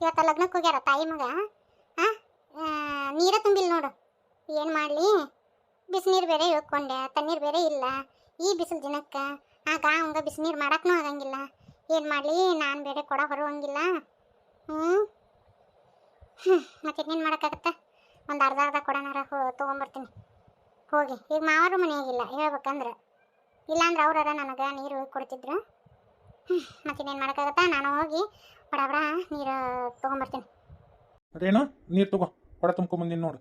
ಇವತ್ತ ಲಗ್ನಕ್ಕೆ ಹೋಗ್ಯಾರ ತಾಯಿ ಮಗ? ಆ, ನೀರ ತುಂಬಿಲ್ಲ ನೋಡು. ಏನು ಮಾಡಲಿ? ಬಿಸಿನೀರು ಬೇರೆ ಇಳ್ಕೊಂಡೆ ತಣ್ಣೀರು ಬೇರೆ ಇಲ್ಲ. ಈ ಬಿಸಿಲು ದಿನಕ್ಕೆ ಆಗ ಹಂಗೆ ಬಿಸಿನೀರು ಮಾಡೋಕ್ಕೂ ಆಗಂಗಿಲ್ಲ. ಏನು ಮಾಡಲಿ? ನಾನು ಬೇರೆ ಕೊಡ ಹೊರಂಗಿಲ್ಲ ಹ್ಞೂ ಹ್ಞೂ ಮತ್ತೆ ಇನ್ನೇನು ಮಾಡೋಕ್ಕಾಗತ್ತೆ? ಒಂದು ಅರ್ಧ ಅರ್ಧ ಕೊಡನಾರ ಹೋ ತೊಗೊಂಬರ್ತೀನಿ. ಹೋಗಿ. ಈಗ ಮಾವರು ಮನೆಯಾಗಿಲ್ಲ ಹೇಳ್ಬೇಕಂದ್ರೆ. ಇಲ್ಲಾಂದ್ರೆ ಅವ್ರಾರ ನನಗೆ ನೀರು ಕೊಡ್ತಿದ್ರು. ಮತ್ತಿನ್ನೇನು ಮಾಡೋಕ್ಕಾಗತ್ತಾ? ನಾನು ಹೋಗಿ ಬಡ ಬಡ ನೀರು ತೊಗೊಂಬರ್ತೀನಿ. ಅದೇನು? ನೀರು ತಗೋ. ಕೊಡ ತುಂಬ್ಕೊಂಬಂದಿನಿ ನೋಡು.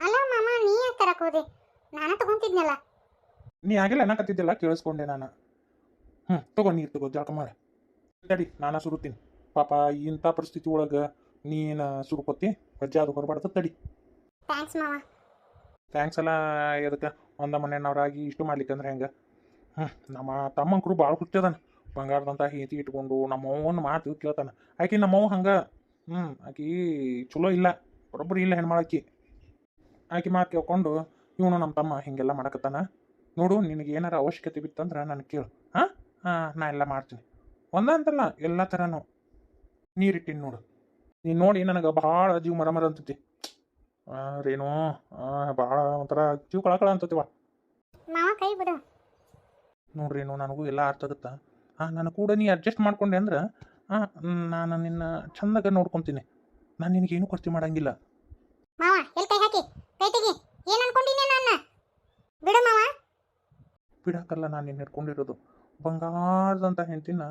ಅಲ್ಲ ಮಾಮ ನೀ ಯಾಕೆ ತರಕ್ಕೆ ಹೋದೆ? ನಾನು ತಗೊಂತಿದ್ನಲ್ಲ. ನೀ ಆಗಿಲ್ಲ ಅನ್ನಕತ್ತಿದ್ದಿಲ್ಲ ಕೇಳಿಸ್ಕೊಂಡೆ ನಾನು. ಹ್ಞೂ ತಗೋ ನೀರು ತಗೋ ಜಳಕ ಮಾಡ. ತಡಿ ನಾನು ಸುರುತ್ತೀನಿ ಪಾಪ ಇಂಥ ಪರಿಸ್ಥಿತಿ ಒಳಗೆ ನೀನು ಸುರುಕೊತ್ತಿ ವಜ್ಜೆ ಅದು ಹೊರಬಾರ್ದು ತಡಿ. ಥ್ಯಾಂಕ್ಸ್ ಮಾವ. ಥ್ಯಾಂಕ್ಸ್ ಎಲ್ಲ ಎದಕ್ಕೆ? ಒಂದ ಮನೆಯವ್ರಾಗಿ ಇಷ್ಟು ಮಾಡ್ಲಿಕ್ಕೆ ಅಂದ್ರೆ ಹೆಂಗೆ? ಹ್ಞೂ ನಮ್ಮ ತಮ್ಮಂಕರು ಭಾಳ ಹುಟ್ಟದಾನ ಬಂಗಾರದಂತ ಹೆಂಡತಿ ಇಟ್ಕೊಂಡು ನಮ್ಮ ಅವ್ವನ ಮಾತು ಕೇಳ್ತಾನ. ಆಕಿ ನಮ್ಮವ್ವ ಹಂಗೆ? ಹ್ಞೂ ಆಕಿ ಚಲೋ ಇಲ್ಲ ಬರೋಬ್ಬರಿ ಇಲ್ಲ ಹೆಣ್ಮಾಳಕಿ. ಆಕಿ ಮಾತು ಕೇಳ್ಕೊಂಡು ಇವನು ನಮ್ಮ ತಮ್ಮ ಹೀಗೆಲ್ಲ ಮಾಡಕತ್ತಾನ? ನೋಡು ನಿನಗೆ ಏನಾರ ಅವಶ್ಯಕತೆ ಬಿತ್ತಂದ್ರೆ ನಾನು ಕೇಳು. ಹಾಂ? ಹಾಂ ನಾ ಎಲ್ಲ ಮಾಡ್ತೀನಿ. ಒಂದಂತಲ್ಲ ಎಲ್ಲ ಥರನೂ ನೀರಿಟ್ಟಿನಿ ನೋಡು. ನೀನು ನೋಡಿ ನನಗೆ ಭಾಳ ಜೀವ ಮರ ಮರ ಅಂತತಿ ಆ, ರೇಣು ಭಾಳ ಒಂಥರ ಜೀವ ಕಳಕಳ ಅಂತತಿವ ನೋಡ್ರೇನು ನನಗೂ ಎಲ್ಲ ಅರ್ಥ ಆಗುತ್ತಾ? ಹಾಂ ನನ್ನ ಕೂಡ ನೀ ಅಡ್ಜಸ್ಟ್ ಮಾಡ್ಕೊಂಡೆ ಅಂದ್ರೆ ಹಾಂ ನಾನು ನಿನ್ನ ಚಂದಾಗ ನೋಡ್ಕೊತೀನಿ. ನಾನು ನಿನಗೇನು ಖರ್ಚು ಮಾಡಂಗಿಲ್ಲ. ಮಾವ ಎಲ್ಲಿ ಕೈ ಹಾಕಿ? ಕೈ ತೆಗಿ ಏನು ಅನ್ಕೊಂಡಿನಿ ನನ್ನ ಬಿಡು ಮಾವ. ಬಿಡಕ್ಕಲ್ಲ ನಾನು ನಿನ್ನ ಹಿಡ್ಕೊಂಡಿರೋದು. ಬಂಗಾರದಂತ ಹೆಂಡತಿನ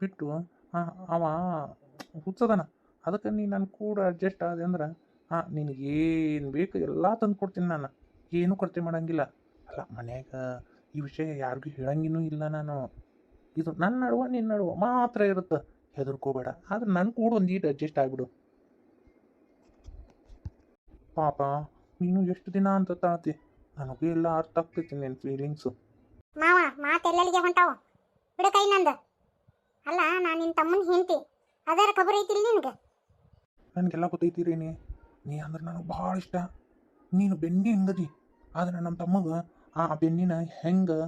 ಬಿಟ್ಟು ಆ, ಅವ ಹುಚ್ಚದನ. ಅದಕ್ಕೆ ನೀ ನನ್ನ ಕೂಡ ಅಡ್ಜಸ್ಟ್ ಆದೆ ಅಂದ್ರೆ ಹಾಂ ನಿನಗೇನು ಬೇಕು ಎಲ್ಲ ತಂದು ಕೊಡ್ತೀನಿ ನಾನು. ಏನೂ ಖರ್ಚು ಮಾಡಂಗಿಲ್ಲ. ಅಲ್ಲ ಮನ್ಯಾಗ ಈ ವಿಷಯ ಯಾರಿಗೂ ಹೇಳಂಗಿನೂ ಇಲ್ಲ ನಾನು. ಇದು ನನ್ನ ನಡುವ ನಿನ್ನ ನಡುವ ಮಾತ್ರ ಇರುತ್ತೆ. ಹೆದರ್ಕೋಬೇಡ. ಆದ್ರೆ ನನ್ನ ಕೂಡ ಒಂದು ಈಟ್ ಅಡ್ಜಸ್ಟ್ ಆಗಿಬಿಡು. ಪಾಪ ನೀನು ಎಷ್ಟು ದಿನ ಅಂತ ತಾಳ್ತಿ ನನಗೂ ಎಲ್ಲ ಅರ್ಥ ಆಗ್ತೈತಿ ನಿನ್ ಫೀಲಿಂಗ್ಸ್ ಮಾವ ಮಾತು ಹೊಂಟಾವ. ಬಿಡು ಕೈ ನಂದು. ಅಲ್ಲ ನಾನು ನಿನ್ನ ತಮ್ಮನ ಹೆಂಡತಿ. ಅದರ ಖಬರ್ ಐತಿಲ್ಲ ನಿನಗೆ? ನನಗೆಲ್ಲ ಗೊತ್ತೈತಿ ರೀ ನೀ ಅಂದ್ರೆ ನನಗೆ ಭಾಳ ಇಷ್ಟ. ನೀನು ಬೆನ್ನಿ ಹೆಂಗದಿ ಆದ್ರೆ ನಮ್ಮ ತಮ್ಮಗ ಆ ಬೆನ್ನಿನ ಹೆಂಗೆ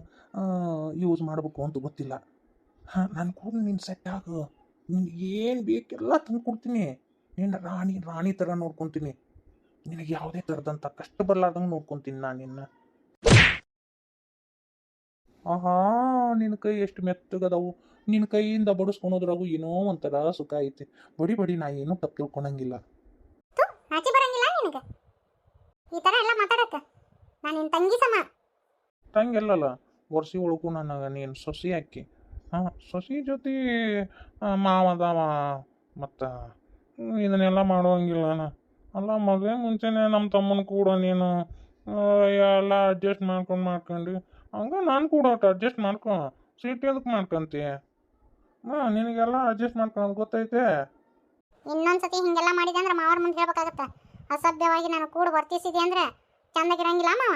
ಯೂಸ್ ಮಾಡಬೇಕು ಅಂತ ಗೊತ್ತಿಲ್ಲ. ಹಾಂ ನಾನು ಕೂಡ ನೀನು ಸೆಟ್ ಆಗು. ನಿನ್ಗೆ ಏನು ಬೇಕೆಲ್ಲ ತಂದು ಕೊಡ್ತೀನಿ ನಿನ್ನ ರಾಣಿ ರಾಣಿ ಥರ ನೋಡ್ಕೊತೀನಿ. ನಿನಗೆ ಯಾವುದೇ ಥರದಂಥ ಕಷ್ಟ ಬರಲಾರ್ದಂಗೆ ನೋಡ್ಕೊತೀನಿ ನಾನು ನಿನ್ನ. ಆಹಾ ನಿನ್ನ ಕೈ ಎಷ್ಟು ಮೆತ್ತಗದವು. ನಿನ್ನ ಕೈಯಿಂದ ಬಡಿಸ್ಕೊಳೋದ್ರಾಗು ಏನೋ ಒಂಥರ ಸುಖ ಐತಿ. ಬಡಿ ಬಡಿ ನಾ ಏನೂ ತಪ್ಪು ತಿಳ್ಕೊಳಂಗಿಲ್ಲ. ನಾಚಿ ಬರಂಗಿಲ್ಲ ನಿನಗೆ. ಈ ಥರ ಎಲ್ಲ ಮಾತಾಡಕ್ಕೆ. ನಾನು ನಿನ್ನ ತಂಗಿ ಸಮ. ತಂಗೆಲ್ಲಲ್ಲ ವರ್ಷಿ ಒಳಗೂ ನನಗೆ ನೀನು ಸೊಸಿ ಹಾಕಿ. ಹಾಂ, ಸೊಸಿ ಜೊತೆ ಮಾವ ಮಾವದವ ಮತ್ತು ಇದನ್ನೆಲ್ಲ ಮಾಡುವಂಗಿಲ್ಲ ನಾ ಅಲ್ಲ, ಮದುವೆ ಮುಂಚೆನೇ ನಮ್ಮ ತಮ್ಮನ ಕೂಡ ನೀನು ಎಲ್ಲ ಅಡ್ಜಸ್ಟ್ ಮಾಡ್ಕೊಂಡು ಮಾಡ್ಕೊಂಡು. ಹಂಗೆ ನಾನು ಕೂಡ ಒಟ್ಟು ಅಡ್ಜಸ್ಟ್ ಮಾಡ್ಕೊ, ಸೀಟ್ ಎದಕ್ಕೆ ಮಾಡ್ಕೊಂತಿ? ಹಾಂ, ನಿನಗೆಲ್ಲ ಅಡ್ಜಸ್ಟ್ ಮಾಡ್ಕೊಂಡು ಗೊತ್ತೈತೆ? ಇನ್ನೊಂದ್ಸತಿ ಹಿಂಗೆಲ್ಲ ಮಾಡಿದೆ ಅಂದ್ರೆ ಮಾವರ ಮುಂದೆ ಹೇಳ್ಬೇಕಾಗತ್ತೆ. ಅಸಭ್ಯವಾಗಿ ನಾನು ಕೂಡ ವರ್ತಿಸಿದೆ ಅಂದ್ರೆ ಚಂದಾಗಿರಂಗಿಲ್ಲ ಮಾವ.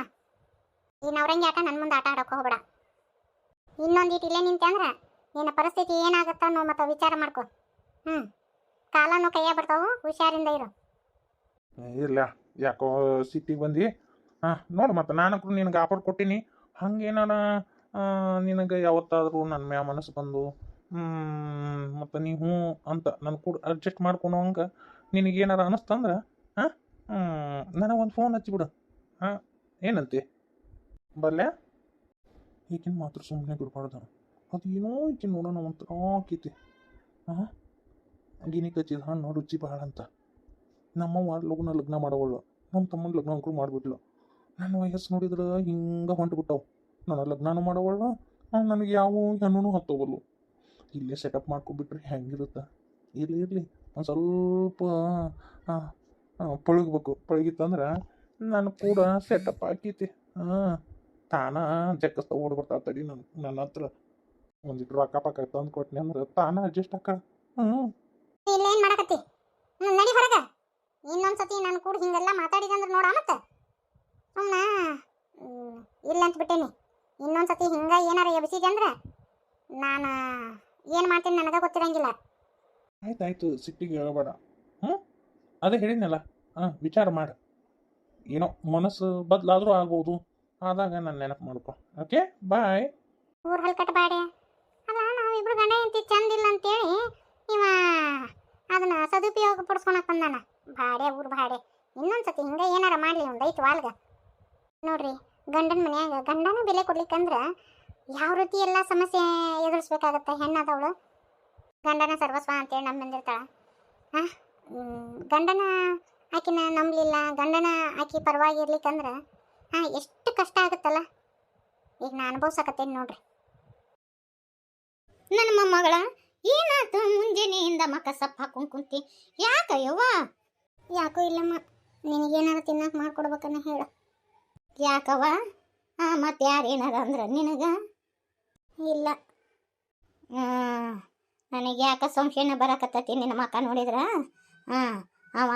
ಈ ನವರಂಗಿ ಆಟ ನನ್ನ ಮುಂದೆ ಆಟ ಆಡೋಕೆ ಹೋಗ್ಬೇಡ. ಇಟ್ಟು ಇಲ್ಲೇ ನಿಂತೆ ಅಂದ್ರೆ? ನಿನ್ನ ಪರಿಸ್ಥಿತಿ ಏನಾಗುತ್ತೆ ಅನ್ನೋ ಮತ್ತೆ ವಿಚಾರ ಮಾಡ್ಕೋ. ಹ್ಞೂ ಕಾಲನು ಕೈಯ ಬರ್ತಾವು? ಹುಷಾರಿಂದ ಇರು. ಇಲ್ಲ ಯಾಕೋ ಸಿಟ್ಟಿಗೆ ಬಂದು? ಹಾಂ, ನೋಡು ಮತ್ತೆ ನಾನು ನಿನಗೆ ಆಫರ್ ಕೊಟ್ಟಿನಿ. ಹಂಗೇನಾರ ನಿನಗೆ ಯಾವತ್ತಾದರೂ ನನ್ನ ಮ್ಯಾ ಮನಸ್ಸು ಬಂದು ಮತ್ತು ನೀ ಹ್ಞೂ ಅಂತ ನನ್ನ ಕೂಡ ಅಡ್ಜಸ್ಟ್ ಮಾಡ್ಕೊಳೋ ಹಂಗೆ ನಿನಗೇನಾರ ಅನ್ನಿಸ್ತಂದ್ರೆ ಹಾಂ? ನನಗೊಂದು ಫೋನ್ ಹಚ್ಚಿಬಿಡು. ಹಾಂ, ಏನಂತೆ? ಬರ್ಲ್ಯಾ? ಈಗಿನ ಮಾತ್ರ ಸುಮ್ಮನೆ ಬಿಡ್ಬಾರ್ದು ಅದು ಏನೋ ಈಕಿನ ನೋಡೋಣ ಒಂಥರ ಆಕೈತಿ. ಹಾಂ ಗಿನಿ ಕಚ್ಚಿದ ಹಣ್ಣು ರುಚಿ ಬಹಳ ಅಂತ. ನಮ್ಮವ್ವ ಲಗ್ನ ಲಗ್ನ ಮಾಡವಳು. ನಮ್ಮ ತಮ್ಮನ ಲಗ್ನ ಅಂಕರು ಮಾಡಿಬಿಡ್ಲು ನನ್ನ ವಯಸ್ಸು ನೋಡಿದ್ರೆ ಹಿಂಗೆ ಹೊಂಟ್ಬಿಟ್ಟವು. ನನ್ನ ಲಗ್ನನೂ ಮಾಡವಳು ನನಗೆ ಯಾವ ಹೆಣ್ಣು ಹತ್ತೋವಲ್ಲು. ಇಲ್ಲೇ ಸೆಟಪ್ ಮಾಡ್ಕೊಬಿಟ್ರೆ ಹೆಂಗಿರುತ್ತೆ? ಇರಲಿ ಇರಲಿ. ಒಂದು ಸ್ವಲ್ಪ ಪಳಗಬೇಕು. ಪಳಗಿತ್ತಂದ್ರೆ, ನಾನು ಕೂಡ ಸೆಟಪ್ ಹಾಕೈತಿ. ಹಾಂ ತಾನ ಜಕ್ಕಸ್ತ ಓಡ್ಬಿಡ್ತಾ ತಡಿ ನನ್ನ ನನ್ನ ಹತ್ರ. ಒಂದಿಟ್ಟು ರೊಕ್ಕ ಪಕ್ಕ ತಂದು ಕೊಟ್ನಿ ಅಂದ್ರೆ ತಾನ ಅಡ್ಜಸ್ಟ್ ಅಕ್ಕ ಹ್ಞೂ ಇಲ್ಲೇನು ಮಾಡಕತ್ತಿ? ನಡಿ ಹೊರಗೆ. ಇನ್ನೊಂದ್ಸತಿ ನಾನು ಕೂಡ ಹಿಂಗೆಲ್ಲ ಮಾತಾಡಿದೆ ಅಂದ್ರೆ ನೋಡ ಮತ್ತೆ. ಸುಮ್ಮನೆ ಇಲ್ಲ ಅಂತ ಬಿಟ್ಟೇನಿ. ಇನ್ನೊಂದ್ಸತಿ ಹಿಂಗೆ ಏನಾರ ಎಬ್ಸಿದೆ ಅಂದ್ರೆ ನಾನು ಏನು ಮಾಡ್ತೀನಿ ನನಗೆ ಗೊತ್ತಿರಂಗಿಲ್ಲ. ಆಯ್ತು ಆಯ್ತು ಸಿಟ್ಟಿಗೆ ಹೇಳಬೇಡ. ಹ್ಞೂ ಅದೇ ಹೇಳಿದ್ನಲ್ಲ. ಹಾಂ ವಿಚಾರ ಮಾಡು. ಏನೋ ಮನಸ್ಸು ಬದಲಾದರೂ ಆಗ್ಬೋದು. ಆದಾಗ ನಾನು ನೆನಪು ಮಾಡ್ಕೊ. ಓಕೆ ಬಾಯ್ ಊರ್ ಹಲ್ ಬಾಡಿ ಅಲ್ಲ ಇಬ್ರು ಗಂಡ ಹೆಂಡತಿ ಚಂದ ಇಲ್ಲ ಅಂತೇಳಿ ಇವ ಅದನ್ನ ಸದುಪಯೋಗ ಪಡಿಸ್ಕೊಳಕ್ ಬಂದಾನ. ಬಾಡೆ, ಊರ್ ಭಾಡೆ ಇನ್ನೊಂದ್ಸತಿ ಹಿಂಗ ಏನಾರ ಮಾಡ್ಲಿ ಒಂದು ಐತ್ ವಾಲ್ಗ. ನೋಡ್ರಿ, ಗಂಡನ ಮನ್ಯಾಗ ಗಂಡನ ಬೆಲೆ ಕೊಡ್ಲಿಕ್ಕಂದ್ರ ಯಾವ ರೀತಿ ಎಲ್ಲ ಸಮಸ್ಯೆ ಎದುರಿಸ್ಬೇಕಾಗತ್ತೆ ಹೆಣ್ಣಾದವಳು? ಗಂಡನ ಸರ್ವಸ್ವ ಅಂತೇಳಿ ನಮ್ಮ ಬಂದಿರ್ತಾಳ ಹಾಂ? ಗಂಡನ ಆಕಿನ ನಂಬಲಿಲ್ಲ, ಗಂಡನ ಆಕಿ ಪರವಾಗಿ ಇರ್ಲಿಕ್ಕಂದ್ರ ಹಾ, ಎಷ್ಟು ಕಷ್ಟ ಆಗುತ್ತಲ್ಲ? ಈಗ ನಾ ಅನುಭವ್ಸಕತ್ತೇನೆ ನೋಡ್ರಿ. ನನ್ನ ಮೊಮ್ಮಗಳ, ಏನಾತು ಮುಂಜಾನೆಯಿಂದ ಮಕ್ಕ ಸಪ್ಪ ಹಾಕೊಂಡ್ ಕುಂತಿ? ಯಾಕ ಯಾಕೋ ಇಲ್ಲಮ್ಮ, ನಿನಗೇನಾರ ತಿನ್ನಕ್ ಮಾಡ್ಕೊಡ್ಬೇಕನ್ನ ಹೇಳು. ಯಾಕವ್ವ? ಆ, ಮತ್ತೆ ಯಾರು ಏನಾರ ಅಂದ್ರ ನಿನಗ? ಇಲ್ಲ. ನನಗೆ ಯಾಕ ಸಂಶಯನ ಬರಕತ್ತತಿ ನಿನ್ನ ಮಕ್ಕ ನೋಡಿದ್ರ? ಹಾಂ ಅವ,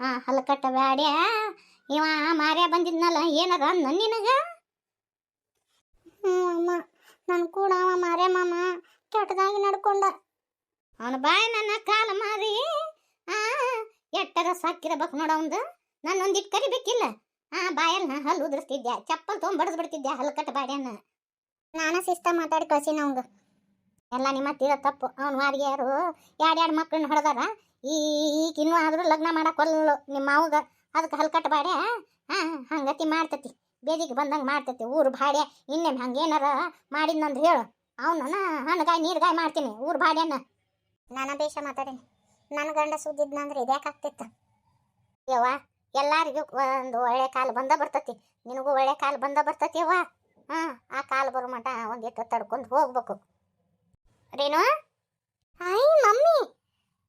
ಆ ಹಲಕಟ್ಟ ಬ್ಯಾಡ್ಯ? ಇವ ಮಾರ್ಯ ಬಂದಿದ್ನಲ್ಲ ಏನದ ನನ್ನ ನಿನಗ? ಹ್ಞೂ ಅಮ್ಮ ನನ್ನ ಕೂಡ ಅವ ಮಾರ್ಯ ಮಾಮ ಕೆಟ್ಟದಾಗಿ ನಡ್ಕೊಂಡ. ಅವನ ಬಾಯ್ ನನ್ನ ಕಾಲ ಮಾರಿ ಆ ಎಟ್ಟರ ಸಾಕಿರಬೇಕು ನೋಡ ಅವಂದು. ನನ್ನೊಂದಿಟ್ಟು ಕರಿಬೇಕಿಲ್ಲ. ಆ ಬಾಯಲ್ಲಿ ನಾ ಹಲ್ಲು ಉದುರಿಸ್ತಿದ್ದೆ ಚಪ್ಪಲ್ ತೊಗೊಂಡ್ ಬಡದ್ ಬಿಡ್ತಿದ್ದೆ ಕಟ್ಟ ಬಾಡ್ಯನ್ನ ನಾನು ಸಿಸ್ಟಮ್ ಮಾತಾಡಿ ಕಳ್ಸಿನ ಅವಂಗ. ಎಲ್ಲ ನಿಮ್ಮ ತೀರ ತಪ್ಪು. ಅವ್ನ ವಾರಿಗೆ ಯಾರು ಎರಡು ಮಕ್ಕಳನ್ನ ಹೊಡೆದಾರ ಈ ಇನ್ನೂ ಆದರೂ ಲಗ್ನ ಮಾಡಕ್ಕೆ ನಿಮ್ಮ ಮಾವಗ. ಅದಕ್ಕೆ ಹಲ್ಕಟ್ಟ ಬಾಡ್ಯ ಹಾಂ ಹಂಗತಿ ಮಾಡ್ತತಿ. ಬೇದಿಗೆ ಬಂದಂಗೆ ಮಾಡ್ತತಿ ಊರು ಬಾಡ್ಯ ಇನ್ನೇನು ಹಂಗೇನಾರ ಮಾಡಿದ್ನಂದ್ರೆ ಹೇಳು. ಅವನನ್ನ ಹಣ್ಣುಗಾಯಿ ನೀರುಗಾಯಿ ಮಾಡ್ತೀನಿ ಊರು ಬಾಡ್ಯನ ನಾನು ಬೇಷ ಮಾತಾಡೀನಿ. ನನ್ನ ಗಂಡ ಸುದ್ದಿದ್ನಂದ್ರೆ ಇದ್ಯಾಕಾಗ್ತಿತ್ತು ಯವ್ವ ಎಲ್ಲಾರಿಗೂ ಒಂದು ಒಳ್ಳೆ ಕಾಲು ಬಂದ ಬರ್ತತಿ. ನಿನಗೂ ಒಳ್ಳೆ ಕಾಲು ಬಂದ ಬರ್ತತಿ ಯವ್ವ. ಹಾಂ ಆ ಕಾಲು ಬರೋ ಮಟ ಒಂದಿಟ್ಟು ತಡ್ಕೊಂಡು ಹೋಗ್ಬೇಕು. ರೇನು ಹಾಯ್ ಮಮ್ಮಿ.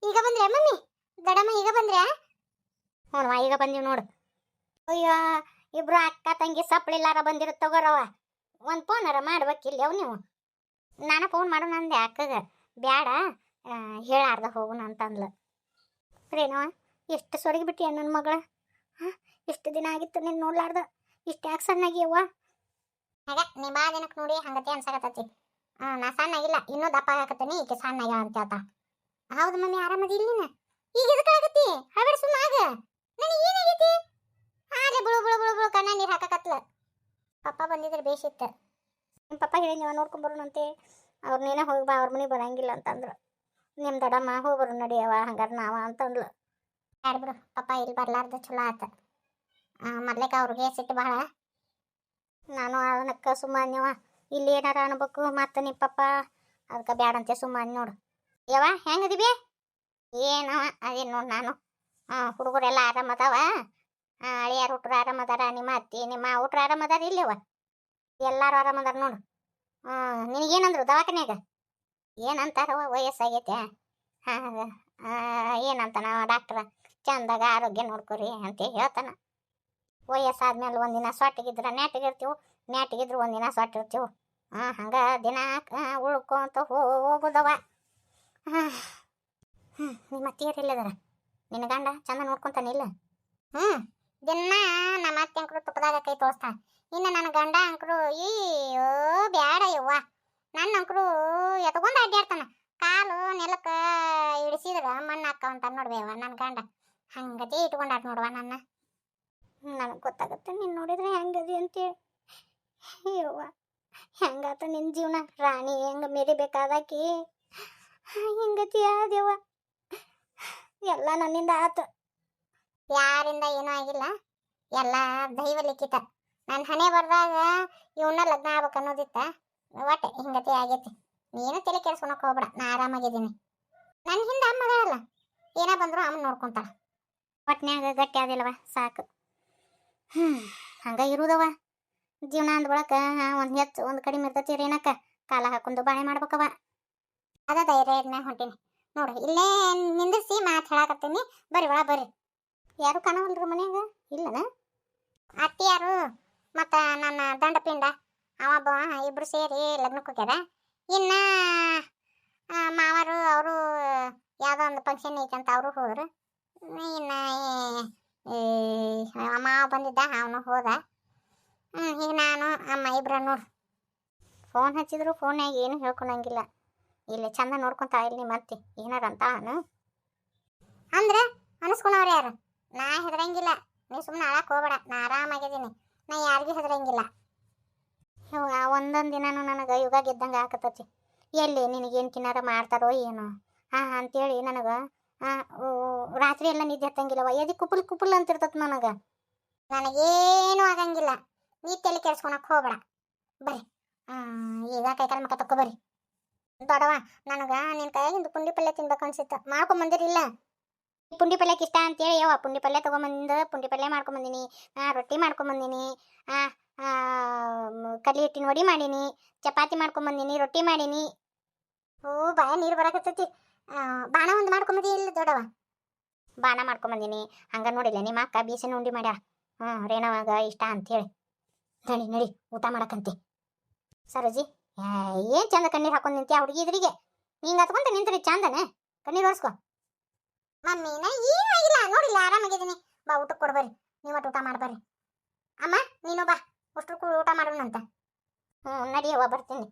ಈಗ ಬಂದ್ರೆ ಮಮ್ಮಿ? ದಡಮ್ಮ ಈಗ ಬಂದ್ರೆ ಹ್ಞೂ ಈಗ ಬಂದೀವಿ ನೋಡು. ಅಯ್ಯೋ, ಇಬ್ರು ಅಕ್ಕ ತಂಗಿ ಸಪ್ಳಿಲ್ಲಾರ ಬಂದಿರೋ ತಗೋರವ ಒಂದು ಫೋನಾರ ಮಾಡ್ಬೇಕಿಲ್ಲ ಅವ್ ನೀವು? ನಾನು ಫೋನ್ ಮಾಡು ನಂದು ಅಕ್ಕಗ. ಬ್ಯಾಡ ಹೇಳಾರ್ದ ಹೋಗೋಣ ಅಂತಂದ್ಲು. ರೇನವ ಎಷ್ಟು ಸೊರಗಿ ಬಿಟ್ಟಿಯ ನನ್ನ ಮಗಳ? ಹಾಂ, ಎಷ್ಟು ದಿನ ಆಗಿತ್ತು ನೀನು ನೋಡ್ಲಾರ್ದ? ಇಷ್ಟು ಯಾಕೆ ಸಣ್ಣಾಗಿಯವ್ವ? ಹಾಗ ನೀ ಬಾ ದಿನಕ್ಕೆ ನೋಡಿ ಹಂಗತಿ ಅನ್ಸಕತ್ತತಿ. ಹಾಂ ನಾ ಸಣ್ಣಾಗಿಲ್ಲ, ಇನ್ನೂ ದಪ್ಪ ಆಗಕತ್ತೀನಿ, ಈಕೆ ಸಣ್ಣಾಗ ಅಂತ ಹೇಳ್ತಾ. ಹೌದು ಮಮ್ಮಿ, ಆರಾಮದಿ ಇಲ್ಲಿನ ಈಗ ಎದಕ್ಕಾಗತ್ತಿ ಹಬೇಡ ಸುಮ್ಮ ಆಗ. ನನಗೆ ಹಾಗೆ ಬುಳು ಬುಳು ಬುಳು ಬುಳು ಕಣ್ಣ ನೀರು ಹಾಕಕತ್ಲ. ಪಪ್ಪ ಬಂದಿದ್ರೆ ಬೇಷಿತ್ತ ನಿಮ್ಮ ಪಪ್ಪ ಹೇಳಿ, ನೀವು ನೋಡ್ಕೊಂಬರೋಣಂತೆ ಅವ್ರನ್ನೇನ ನೀನೇ ಹೋಗಿ ಬಾ, ಅವ್ರ ಮನೆಗೆ ಬರಂಗಿಲ್ಲ ಅಂತಂದ್ರು. ನಿಮ್ಮ ದಡಮ್ಮ ಹೋಗ್ಬರು ನಡಿಯವ ಹಂಗಾರೆ ನಾವ ಅಂತಂದ್ಲು. ಯಾರು ಬಿಡು, ಪಪ್ಪ ಇಲ್ಲಿ ಬರ್ಲಾರ್ದ ಚಲೋ ಆತ. ಮೊದ್ಲೇಕ ಅವ್ರಿಗೆ ಸಿಟ್ಟು ಭಾಳ ನಾನು ಅದಕ್ಕೆ ಸುಮ್ಮನ್ಯವ ಇಲ್ಲಿ ಏನಾರ ಅನ್ಬೇಕು ಮತ್ತೆ ನಿಮ್ಮ ಪಪ್ಪ. ಅದಕ್ಕೆ ಬ್ಯಾಡಂತೆ ಸುಮ್ಮನೆ ನೋಡು. ಯವ ಹೆಂಗದಿವಿ ಏನವ? ಅದೇನು ನೋಡಿ ನಾನು. ಹಾಂ ಹುಡುಗರೆಲ್ಲ ಆರಾಮದಾವ ಅಳಿಯಾರ ಹುಟ್ರು ಆರಾಮದಾರ ನಿಮ್ಮ ಅತ್ತಿ, ನಿಮ್ಮ ಹುಟ್ರು ಆರಾಮದಾರ ಇಲ್ಲವ ಎಲ್ಲಾರು ಆರಾಮದಾರ ನೋಡು. ಹಾಂ ನಿನಗೇನಂದ್ರು ದವಾಖಾನ್ಯಾಗ? ಏನಂತಾರವ ವಯಸ್ಸಾಗೈತೆ? ಹಾಂ ಏನಂತಾನ ಡಾಕ್ಟ್ರ ಚಂದಾಗ ಆರೋಗ್ಯ ನೋಡ್ಕೊರಿ ಅಂತ ಹೇಳ್ತಾನ. ವಯಸ್ಸಾದ್ಮೇಲೆ ಒಂದಿನ ಸೊಟ್ಟಿಗಿದ್ರ ನೆಟ್ಟಿಗಿರ್ತೀವಿ ನೆಟ್ಟಿಗಿದ್ರು ಒಂದಿನ ಸೊಟ್ಟಿರ್ತೀವಿ ಹಾಂ ಹಂಗೆ ದಿನ ಉಳ್ಕೊಂತ ಹೋಗುದವ ಹಾಂ ನಿಮ್ಮ ಅತ್ತಿಯರು ಇಲ್ಲದಾರ ನಿನ್ನ ಗಂಡ ಚಂದ ನೋಡ್ಕೊಂತಾನಿಲ್ಲ ಹ್ಞೂ ದಿನ ನಮ್ಮ ಅತ್ತೆ ಅಂಕರು ತುಪ್ಪದಾಗ ಕೈ ತೋರಿಸ್ತಾನ ಇನ್ನು ನನ್ನ ಗಂಡ ಅಂಕರು, ಅಯ್ಯೋ ಬ್ಯಾಡ ಯವ್ವ. ನನ್ನ ಅಂಕರು ಎತ್ಕೊಂಡು ಅಡ್ಡಾಡ್ತಾನ ಕಾಲು ನೆಲಕ್ಕೆ ಇಡಿಸಿದ್ರೆ ಮಣ್ಣು ಹಾಕವಂತ ನೋಡ್ಬೇವ ನನ್ನ ಗಂಡ. ಹಂಗತಿ ಇಟ್ಕೊಂಡಾರ ನೋಡುವ ನನ್ನ. ನನಗೆ ಗೊತ್ತಾಗುತ್ತೆ ನೀನು ನೋಡಿದ್ರೆ ಹೆಂಗದಿ ಅಂತೇಳಿ. ಅಯ್ಯವ್ವ ಹೆಂಗಾತ ನಿನ್ನ ಜೀವನ? ರಾಣಿ ಹೆಂಗೆ ಮೆರಿಬೇಕಾದಾಕಿ ಹಿಂಗತಿ ಆದ್ಯವ್ವ ಎಲ್ಲ ನನ್ನಿಂದ ಆತು. ಯಾರಿಂದ ಏನೂ ಆಗಿಲ್ಲ. ಎಲ್ಲ ದೈವ ಲಿಖಿತ. ನನ್ನ ಹಣೆ ಬರ್ದಾಗ ಇವನ್ನ ಲಗ್ನ ಆಗ್ಬೇಕು ಅನ್ನೋದಿತ್ತ. ಒಟ್ಟೆ ಹಿಂಗತಿ ಆಗೈತಿ. ನೀನು ತಲೆ ಕೆಡ್ಸ್ಕೊಳಕ್ ಹೋಗ್ಬೇಡ. ನಾ ಆರಾಮಾಗಿದ್ದೀನಿ. ನನ್ನ ಹಿಂದೆ ಅಮ್ಮ ಅಲ್ಲ ಏನ ಬಂದ್ರು ಅಮ್ಮ ನೋಡ್ಕೊಂತಾಳ. ಒಟ್ನ್ಯಾಗ ಗಟ್ಟಿ ಆದಿಲ್ಲವ ಸಾಕು. ಹ್ಞೂ ಹಂಗ ಇರುದವ. ಜೀವನ ಅಂದ ಬಳಕ ಒಂದು ಹೆಚ್ಚು, ಒಂದು ಕಡಿಮೆ ಇರ್ತೈತಿ ಏನಕ್ಕ? ಕಾಲ ಹಾಕೊಂಡು ಬಾಳೆ ಮಾಡ್ಬೇಕವ. ಅದ ಧೈರ್ಯ ಹೊಂಟೀನಿ. ನೋಡು, ಇಲ್ಲೇ ನಿಂದಿರ್ಸಿ ಮಾತು ಹೇಳಾಕತ್ತೀನಿ. ಬರ್ರಿ ಒಳ ಬರ್ರಿ. ಯಾರು ಕಾಣವಲ್ರಿ ಮನ್ಯಾಗ? ಇಲ್ಲನ? ಅತ್ತಿ ಯಾರು? ಮತ್ತ ನನ್ನ ದಂಡ ಪಿಂಡ ಅವ ಇಬ್ಬರು ಸೇರಿ ಲಗ್ನಕ್ಕೆ ಹೋಗ್ಯಾರ. ಇನ್ನ ಮಾವರು ಅವರು ಯಾವುದೋ ಒಂದು ಫಂಕ್ಷನ್ ಐತಂತ ಅವರು ಹೋದ್ರು. ಇನ್ನ ಮಾವ ಬಂದಿದ್ದ, ಅವನು ಹೋದ. ಹ್ಞೂ ಈಗ ನಾನು, ಅಮ್ಮ ಇಬ್ರ ನೋಡು ಫೋನ್ ಹಚ್ಚಿದ್ರು ಫೋನ್ಯಾಗ ಏನು ಹೇಳ್ಕೊಳಂಗಿಲ್ಲ. ಇಲ್ಲಿ ಚಂದ ನೋಡ್ಕೊಂತ ಇಲ್ಲಿ ಮತ್ತೆ ಏನಾರ ಅಂತ ಅಂದ್ರೆ ಅನಿಸ್ಕೊಳವ್ರು ಯಾರು? ನಾ ಹೆದರಂಗಿಲ್ಲ. ನೀ ಸುಮ್ಮನೆ ಅಳಕ್ ಹೋಗ್ಬೇಡ. ನಾ ಆರಾಮಾಗಿದ್ದೀನಿ. ನಾ ಯಾರಿಗೂ ಹೆದರಂಗಿಲ್ಲ. ಒಂದೊಂದು ದಿನಾನು ನನಗೆ ಯುಗ ಗೆದ್ದಂಗೆ ಆಕತತಿ ಎಲ್ಲಿ ನಿನಗೇನು ಕಿನ್ನಾರ ಮಾಡ್ತಾರೋ ಏನೋ. ಹಾಂ ಅಂತೇಳಿ ನನಗೆ ರಾತ್ರಿ ಎಲ್ಲ ನಿದ್ದೆ ಹತ್ತಂಗಿಲ್ಲವ ಎದಿ ಕುಪುಲ್ ಕುಪುಲ್ ಅಂತಿರ್ತತ್ ನನಗೆ. ನನಗೇನು ಆಗಂಗಿಲ್ಲ. ನೀ ತಲೆ ಕೆಡ್ಸ್ಕೊಳಕ್ ಹೋಗ್ಬೇಡ. ಬರ್ರಿ. ಈಗ ಕೈಕಾಲ ಮಕ್ಕ ತಕೊ ಬರ್ರಿ ದೊಡವ ನನಗ ನಿನ್ ಕೈಯಾಗಿಂದ ಪುಂಡಿ ಪಲ್ಯ ತಿನ್ಬೇಕು ಅನ್ಸಿತ್ತ. ಮಾಡ್ಕೊಂಡ್ ಬಂದಿರಿಲ್ಲ ಪುಂಡಿ ಪಲ್ಯಕ್ಕೆ ಇಷ್ಟ ಅಂತೇಳಿ, ಯವ್ವ, ಪುಂಡಿ ಪಲ್ಯ ತಗೊಂಬಂದು ಪುಂಡಿ ಪಲ್ಯ ಮಾಡ್ಕೊಂಬಂದಿನಿ. ರೊಟ್ಟಿ ಮಾಡ್ಕೊಂಬಂದಿನಿ. ಕಡ್ಲಿ ಹಿಟ್ಟಿನ ವಡಿ ಮಾಡೀನಿ. ಚಪಾತಿ ಮಾಡ್ಕೊಂಬಂದಿನಿ, ರೊಟ್ಟಿ ಮಾಡೀನಿ. ಓ, ಬಾಯ ನೀರು ಬರಕತ್ತೈತಿ. ಬಾಣ ಒಂದು ಮಾಡ್ಕೊಂಬದಿ ಇಲ್ಲ ದೊಡವ ಬಾಣ ಮಾಡ್ಕೊಂಬಂದಿನಿ. ಹಂಗ ನೋಡಿಲ್ಲ, ನಿಮ್ಮ ಅಕ್ಕ ಬೀಸನ ಉಂಡಿ ಮಾಡ್ಯ ಹ್ಞೂ ರೇಣವಾಗ ಇಷ್ಟ ಅಂತೇಳಿ. ನಡಿ ನಡಿ, ಊಟ ಮಾಡಕಂತಿ. ಸರೋಜಿ ಏನು ಚಂದ ಕಣ್ಣೀರ್ ಹಾಕೊಂಡ್ ನಿಂತಿ ಹುಡುಗಿ ಇದ್ರಿಗೆ? ಹಿಂಗೆ ಹತ್ಕೊಂತ ನಿಂತ್ರಿ, ಚಂದನೆ. ಕಣ್ಣೀರ್ ಒರ್ಸ್ಕೊ. ಮಮ್ಮಿ, ನಾ ಏನಾಗಿಲ್ಲ ನೋಡಿಲ್ಲ, ಆರಾಮಾಗಿದ್ದೀನಿ. ಬಾ ಊಟಕ್ಕೆ ಕೊಡ್ಬರ್ರಿ ನೀವು ಒಟ್ಟು ಊಟ ಮಾಡ್ಬರ್ರಿ ಅಮ್ಮ, ನೀನು ಬಾ. ಅಷ್ಟು ಊಟ ಊಟ ಮಾಡೋಣಂತ ಹ್ಞೂ ನಡಿಯವ್ವ ಬರ್ತೀನಿ.